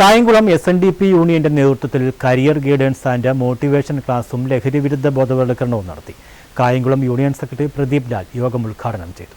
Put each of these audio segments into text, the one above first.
Kayamkulam S N D P യൂണിയന്റെ നേതൃത്വത്തിൽ career guidance and motivation ക്ലാസും ലഹരിവിരുദ്ധ ബോധവൽക്കരണവും നടത്തി. കായംകുളം യൂണിയൻ സെക്രട്ടറി പ്രദീപ് ലാൽ യോഗം ഉദ്ഘാടനം ചെയ്തു.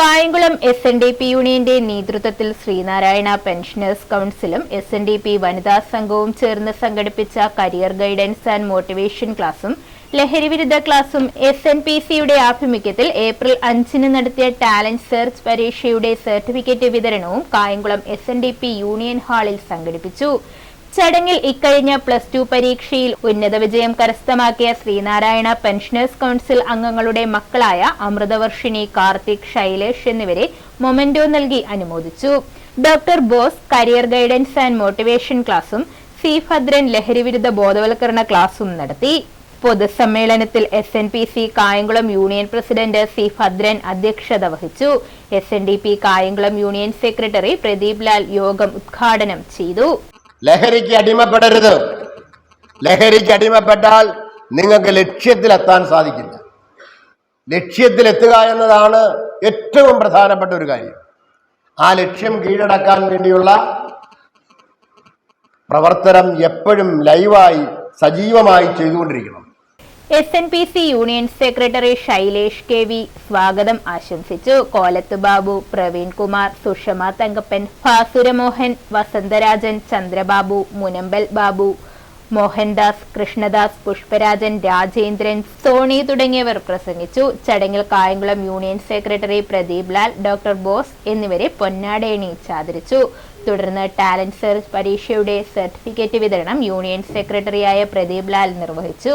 Kayamkulam S N D P യൂണിയന്റെ നേതൃത്വത്തിൽ ശ്രീനാരായണ പെൻഷനേഴ്സ് കൌൺസിലും എസ് എൻ ഡി പി വനിതാ സംഘവും ചേർന്ന് സംഘടിപ്പിച്ച കരിയർ ഗൈഡൻസ് ആൻഡ് മോട്ടിവേഷൻ ക്ലാസും ലഹരി വിരുദ്ധ ക്ലാസും എസ് എൻ പി സിയുടെ ആഭിമുഖ്യത്തിൽ ഏപ്രിൽ അഞ്ചിന് നടത്തിയ ടാലന്റ് സെർച്ച് പരീക്ഷയുടെ സർട്ടിഫിക്കറ്റ് വിതരണവും Kayamkulam S N D P union ഹാളിൽ സംഘടിപ്പിച്ചു. ചടങ്ങിൽ ഇക്കഴിഞ്ഞ പ്ലസ് ടു പരീക്ഷയിൽ ഉന്നത വിജയം കരസ്ഥമാക്കിയ ശ്രീനാരായണ പെൻഷനേഴ്സ് കൌൺസിൽ അംഗങ്ങളുടെ മക്കളായ അമൃതവർഷിണി കാർത്തിക് ശൈലേഷ് എന്നിവരെ മൊമെന്റോ നൽകി അനുമോദിച്ചു. Doctor Bose career guidance and motivation ക്ലാസും സി ഭദ്രൻ ലഹരിവിരുദ്ധ ബോധവൽക്കരണ ക്ലാസും നടത്തി. പൊതുസമ്മേളനത്തിൽ S N P C Kayamkulam union president C Bhadran അധ്യക്ഷത വഹിച്ചു. S N D P Kayamkulam union secretary Pradeep Lal യോഗം ഉദ്ഘാടനം ചെയ്തു. ലഹരിക്ക് അടിമപ്പെടരുത്. ലഹരിക്ക് അടിമപ്പെട്ടാൽ നിങ്ങൾക്ക് ലക്ഷ്യത്തിലെത്താൻ സാധിക്കില്ല. ലക്ഷ്യത്തിലെത്തുക എന്നതാണ് ഏറ്റവും പ്രധാനപ്പെട്ട ഒരു കാര്യം. ആ ലക്ഷ്യം കീഴടക്കാൻ വേണ്ടിയുള്ള പ്രവർത്തനം എപ്പോഴും ലൈവായി സജീവമായി ചെയ്തുകൊണ്ടിരിക്കണം. S N P C union secretary Shailesh K V സ്വാഗതം ആശംസിച്ചു. കോലത്ത് ബാബു പ്രവീൺ കുമാർ സുഷമ തങ്കപ്പൻ ഭാസുരമോഹൻ വസന്തരാജൻ ചന്ദ്രബാബു മുനമ്പൽ ബാബു മോഹൻദാസ് കൃഷ്ണദാസ് പുഷ്പരാജൻ രാജേന്ദ്രൻ സോണി തുടങ്ങിയവർ പ്രസംഗിച്ചു. ചടങ്ങിൽ Kayamkulam union secretary Pradeep Lal doctor Bose എന്നിവരെ പൊന്നാടയണിയിച്ച് ആദരിച്ചു. തുടർന്ന് ടാലന്റ് സെർച്ച് പരീക്ഷയുടെ സർട്ടിഫിക്കറ്റ് വിതരണം യൂണിയൻ സെക്രട്ടറിയായ പ്രദീപ് ലാൽ നിർവഹിച്ചു.